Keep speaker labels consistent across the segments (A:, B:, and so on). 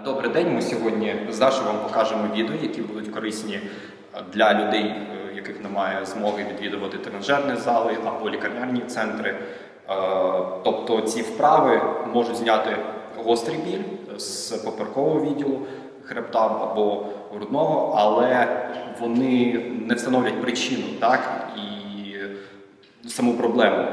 A: Добрий день. Ми сьогодні з Дашою вам покажемо відео, які будуть корисні для людей, е, яких немає змоги відвідувати тренажерні зали або лікарняні центри. Е, Тобто ці вправи можуть зняти гострий біль з поперекового відділу хребта або грудного, але вони не встановлять причину, так і саму проблему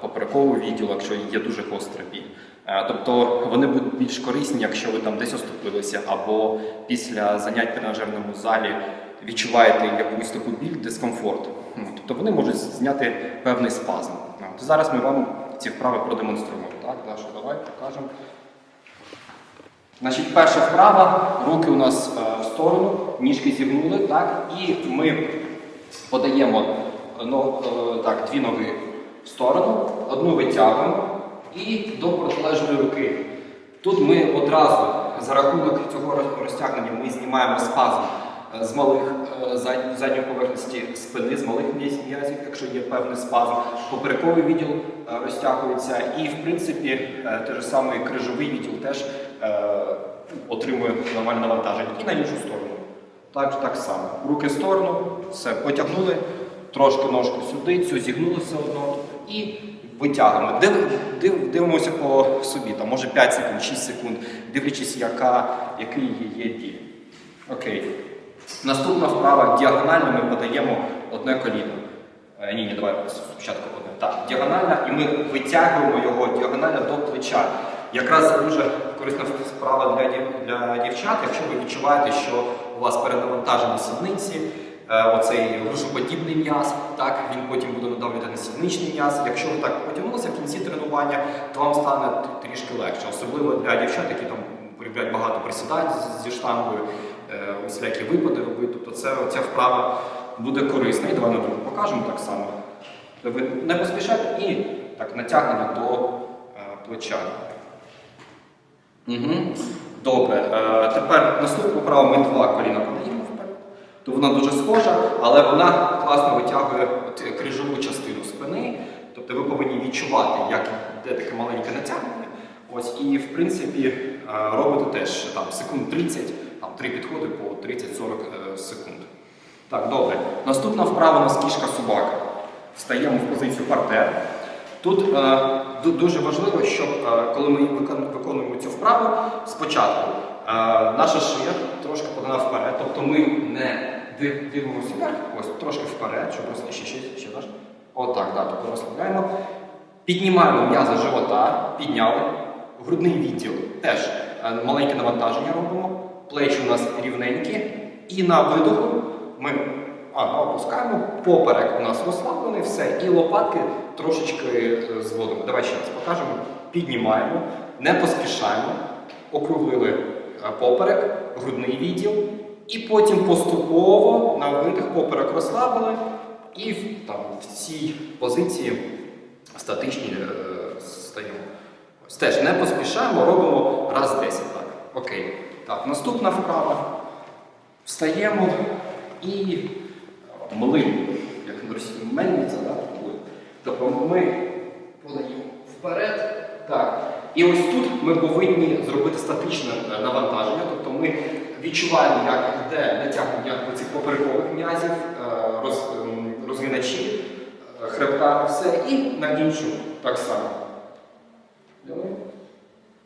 A: поперекового відділу, якщо є дуже гостра біль. Е, Тобто вони будуть більш корисні, якщо ви там десь оступилися, або після занять в тренажерному залі відчуваєте якусь таку біль, дискомфорт. Ну, Тобто вони можуть зняти певний спазм. От зараз ми вам ці вправи продемонструємо. Так, Даша, давай покажемо. Значить, перша вправа, руки у нас е, в сторону, ніжки зігнули, так, і ми подаємо е, так, дві ноги сторону, одну витягуємо і до протилежної руки. Тут ми одразу за рахунок цього розтягнення ми знімаємо спазм е, з малих е, задньої поверхності спини, з малих м'язів, якщо є певний спазм. Поперековий відділ е, розтягується, і в принципі те ж саме крижовий відділ теж отримує нормальне навантаження. І на іншу сторону. Так, так само. Руки в сторону, все, потягнули, трошки ножку сюди, цю зігнули все одно і витягуємо. Див, див, дивимося по собі, там може 5 секунд, 6 секунд, дивлячись, яка, який є біль. Окей. Наступна вправа діагонально ми подаємо одне коліно. Е, Ні, ні, давай спочатку одне. Так, діагонально, і ми витягуємо його діагонально до плеча. Якраз дуже корисна справа для, для дівчат, якщо ви відчуваєте, що у вас перенавантажені сідниці, оцей грушоподібний м'яз, так, він потім буде надавлювати на сідничний м'яз. Якщо ви так потягнулися в кінці тренування, то вам стане трішки легше. Особливо для дівчат, які там полюбляють багато присідань зі штангою, е, усілякі випади робити. Тобто це, ця вправа буде корисна. І давай на другу покажемо так само. Ви не поспішайте і так натягнення до е, плеча. Угу. Добре. Е, тепер наступну вправу ми два коліна подаємо. То вона дуже схожа, але вона класно витягує от, крижову частину спини. Тобто ви повинні відчувати, як йде таке маленьке натягнення. Ось, і в принципі е, робите теж там, секунд 30, там, три підходи по 30-40 е, секунд. Так, добре. Наступна вправа у нас кішка собака. Встаємо в позицію партер. Тут е, дуже важливо, щоб е, коли ми виконуємо цю вправу, спочатку е, наша шия трошки подана вперед, тобто ми не дивимося вверх, ось трошки вперед, щоб росли ще ще, ще наш. Отак, да, тобто розслабляємо. Піднімаємо м'язи живота, підняли. Грудний відділ теж е, маленьке навантаження робимо. Плечі у нас рівненькі. І на видоху ми ага, опускаємо. Поперек у нас розслаблений, все. І лопатки трошечки е, зводимо. Давай ще раз покажемо. Піднімаємо, не поспішаємо, округлили е, поперек, грудний відділ. І потім поступово на видих поперек розслабили. І там, в цій позиції статичні е, стаємо. Ось теж не поспішаємо, робимо раз 10. Так. Окей. Так, наступна вправа. Встаємо і млин, як на російській мельниця? Тобто ми подаємо вперед. Так. І ось тут ми повинні зробити статичне е, навантаження, тобто ми відчуваємо, як йде натягнення цих поперекових м'язів, е, роз, розгиначі, е, хребта, все, і на іншу так само.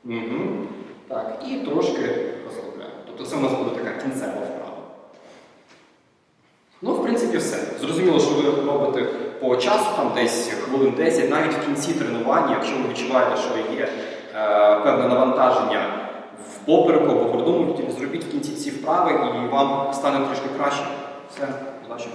A: Угу. Так, і трошки розслабляємо. Тобто це у нас буде така кінцева вправа. Ну, в принципі, все. Зрозуміло, що ви робите по часу, там десь хвилин 10, навіть в кінці тренування, якщо ви відчуваєте, що є е, певне навантаження попереку або відділі, зробіть в кінці ці вправи і вам стане трішки краще. Все, удачі.